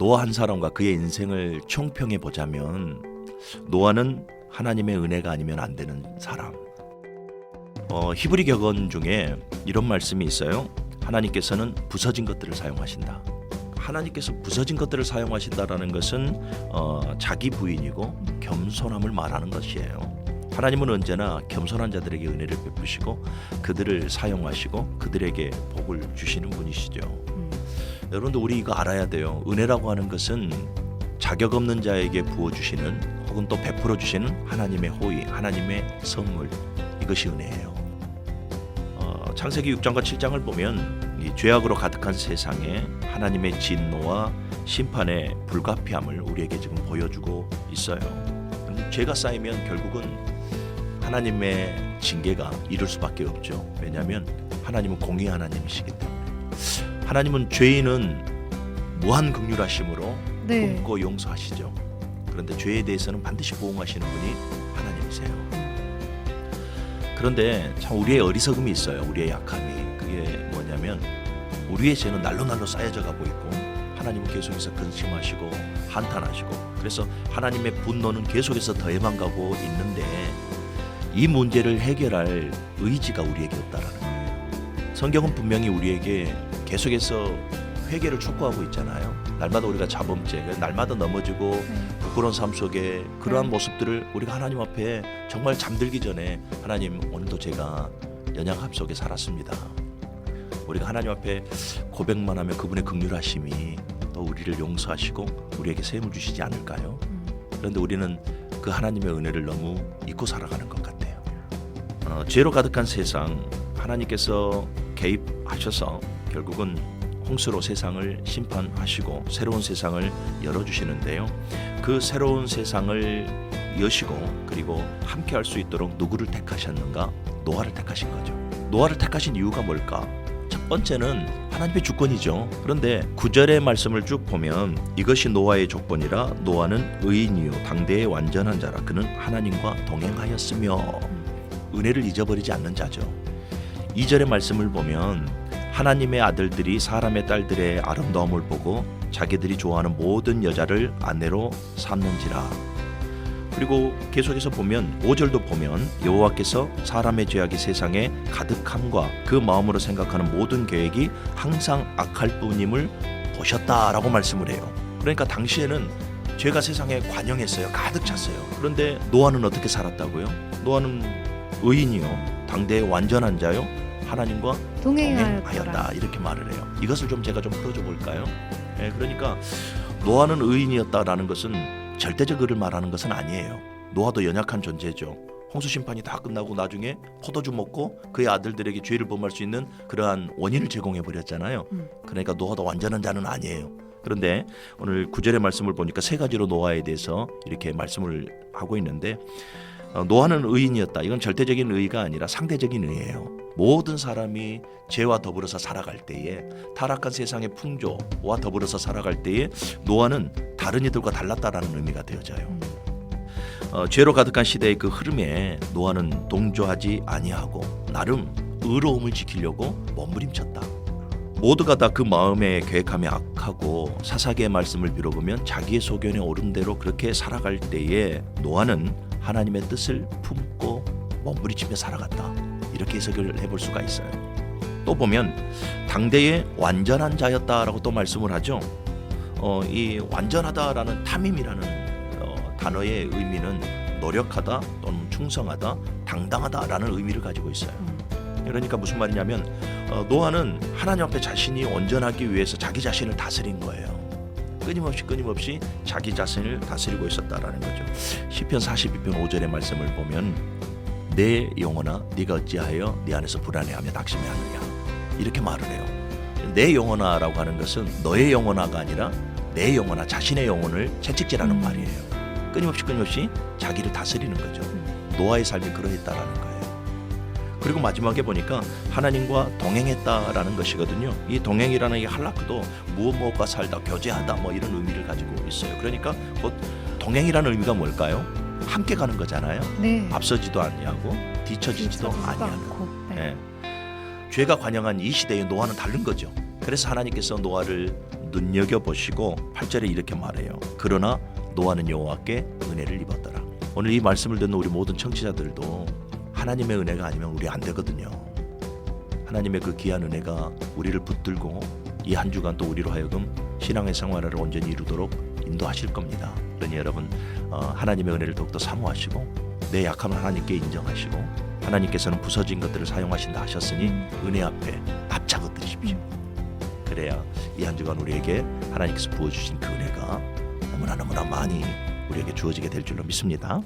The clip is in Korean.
노아 한 사람과 그의 인생을 총평해 보자면 노아는 하나님의 은혜가 아니면 안 되는 사람. 어, 히브리 격언 중에 이런 말씀이 있어요. 하나님께서는 부서진 것들을 사용하신다. 하나님께서 부서진 것들을 사용하신다라는 것은 어, 자기 부인이고 겸손함을 말하는 것이에요. 하나님은 언제나 겸손한 자들에게 은혜를 베푸시고 그들을 사용하시고 그들에게 복을 주시는 분이시죠. 음. 여러분도 우리 이거 알아야 돼요. 은혜라고 하는 것은 자격 없는 자에게 부어 주시는 혹은 또 베풀어 주시는 하나님의 호의, 하나님의 선물 이것이 은혜예요. 어, 창세기 6장과 7장을 보면 이 죄악으로 가득한 세상에 하나님의 진노와 심판의 불가피함을 우리에게 지금 보여주고 있어요. 죄가 쌓이면 결국은 하나님의 징계가 이룰 수밖에 없죠. 왜냐하면 하나님은 공의 하나님이시기 때문에. 하나님은 죄인은 무한 긍휼하심으로 네. 품고 용서하시죠. 그런데 죄에 대해서는 반드시 보응하시는 분이 하나님이세요. 그런데 참 우리의 어리석음이 있어요. 우리의 약함이 그게 뭐냐면 우리의 죄는 날로 날로 쌓여져 가고 있고 하나님은 계속해서 근심하시고 한탄하시고 그래서 하나님의 분노는 계속해서 더해만 가고 있는데 이 문제를 해결할 의지가 우리에게 없다라는 거예요. 성경은 분명히 우리에게 계속해서 회개를 촉구하고 있잖아요. 날마다 우리가 자범죄, 날마다 넘어지고 네. 부끄러운 삶 속에 그러한 네. 모습들을 우리가 하나님 앞에 정말 잠들기 전에 하나님 오늘도 제가 연약함 속에 살았습니다. 우리가 하나님 앞에 고백만 하면 그분의 극률하심이 또 우리를 용서하시고 우리에게 셈을 주시지 않을까요? 음. 그런데 우리는 그 하나님의 은혜를 너무 잊고 살아가는 것 같아요. 어, 죄로 가득한 세상 하나님께서 개입하셔서 결국은 홍수로 세상을 심판하시고 새로운 세상을 열어주시는데요. 그 새로운 세상을 여시고 그리고 함께 할 수 있도록 누구를 택하셨는가? 노아를 택하신 거죠. 노아를 택하신 이유가 뭘까? 첫 번째는 하나님의 주권이죠. 그런데 구절의 말씀을 쭉 보면 이것이 노아의 조건이라 노아는 의인이요 당대의 완전한 자라 그는 하나님과 동행하였으며 은혜를 잊어버리지 않는 자죠. 2절의 말씀을 보면 하나님의 아들들이 사람의 딸들의 아름다움을 보고 자기들이 좋아하는 모든 여자를 아내로 삼는지라. 그리고 계속해서 보면 5절도 보면 여호와께서 사람의 죄악이 세상에 가득함과 그 마음으로 생각하는 모든 계획이 항상 악할 뿐임을 보셨다라고 말씀을 해요. 그러니까 당시에는 죄가 세상에 관영했어요. 가득 찼어요. 그런데 노아는 어떻게 살았다고요? 노아는 의인이요. 당대의 완전한 자요. 하나님과. 동행하였다 이렇게 말을 해요. 이것을 좀 제가 좀 풀어줘 볼까요? 예, 그러니까 노아는 의인이었다라는 것은 절대적 의를 말하는 것은 아니에요. 노아도 연약한 존재죠. 홍수 심판이 다 끝나고 나중에 포도주 먹고 그의 아들들에게 죄를 범할 수 있는 그러한 원인을 제공해 버렸잖아요. 음. 그러니까 노아도 완전한 자는 아니에요. 그런데 오늘 구절의 말씀을 보니까 세 가지로 노아에 대해서 이렇게 말씀을 하고 있는데 어, 노아는 의인이었다. 이건 절대적인 의가 아니라 상대적인 의예요. 모든 사람이 죄와 더불어서 살아갈 때에 타락한 세상의 풍조와 더불어서 살아갈 때에 노아는 다른 이들과 달랐다라는 의미가 되어져요. 음. 어, 죄로 가득한 시대의 그 흐름에 노아는 동조하지 아니하고 나름 의로움을 지키려고 몸부림쳤다. 모두가 다 그 마음에 계획함이 악하고 사사기의 말씀을 빌어보면 자기의 소견에 옳은 대로 그렇게 살아갈 때에 노아는 하나님의 뜻을 품고 몸부림치며 살아갔다. 이렇게 해석을 해볼 수가 있어요. 또 보면 당대의 완전한 자였다라고 또 말씀을 하죠. 어, 이 완전하다라는 탐임이라는 어, 단어의 의미는 노력하다 또는 충성하다, 당당하다라는 의미를 가지고 있어요. 음. 그러니까 무슨 말이냐면 어, 노아는 하나님 앞에 자신이 온전하기 위해서 자기 자신을 다스린 거예요. 끊임없이 끊임없이 자기 자신을 다스리고 있었다라는 거죠. 시편 42편 5절의 말씀을 보면 내 영혼아 네가 어찌하여 네 안에서 불안해하며 낙심해하느냐 이렇게 말을 해요. 내 영혼아라고 하는 것은 너의 영혼아가 아니라 내 영혼아 자신의 영혼을 채찍질하는 음. 말이에요. 끊임없이 끊임없이 자기를 다스리는 거죠. 노아의 삶이 그러했다라는 거예요. 그리고 마지막에 보니까 하나님과 동행했다라는 것이거든요. 이 동행이라는 이 할라크도 무엇 무엇과 살다 교제하다 뭐 이런 의미를 가지고 있어요. 그러니까 곧 동행이라는 의미가 뭘까요? 함께 가는 거잖아요. 네. 앞서지도 아니하고 뒤처지지도. 않고. 네. 예. 죄가 관영한 이 시대의 노아는 다른 거죠. 그래서 하나님께서 노아를 눈여겨 보시고 8절에 이렇게 말해요. 그러나 노아는 여호와께 은혜를 입었더라. 오늘 이 말씀을 듣는 우리 모든 청취자들도 하나님의 은혜가 아니면 우리 안 되거든요. 하나님의 그 귀한 은혜가 우리를 붙들고 이 한 주간 또 우리로 하여금 신앙의 생활을 온전히 이루도록 인도하실 겁니다. 그러니 여러분 어, 하나님의 은혜를 더욱더 사모하시고 내 약함을 하나님께 인정하시고 하나님께서는 부서진 것들을 사용하신다 하셨으니 은혜 앞에 앞차고 드리십시오. 그래야 이 한 주간 우리에게 하나님께서 부어주신 그 은혜가 너무나 너무나 많이 우리에게 주어지게 될 줄로 믿습니다.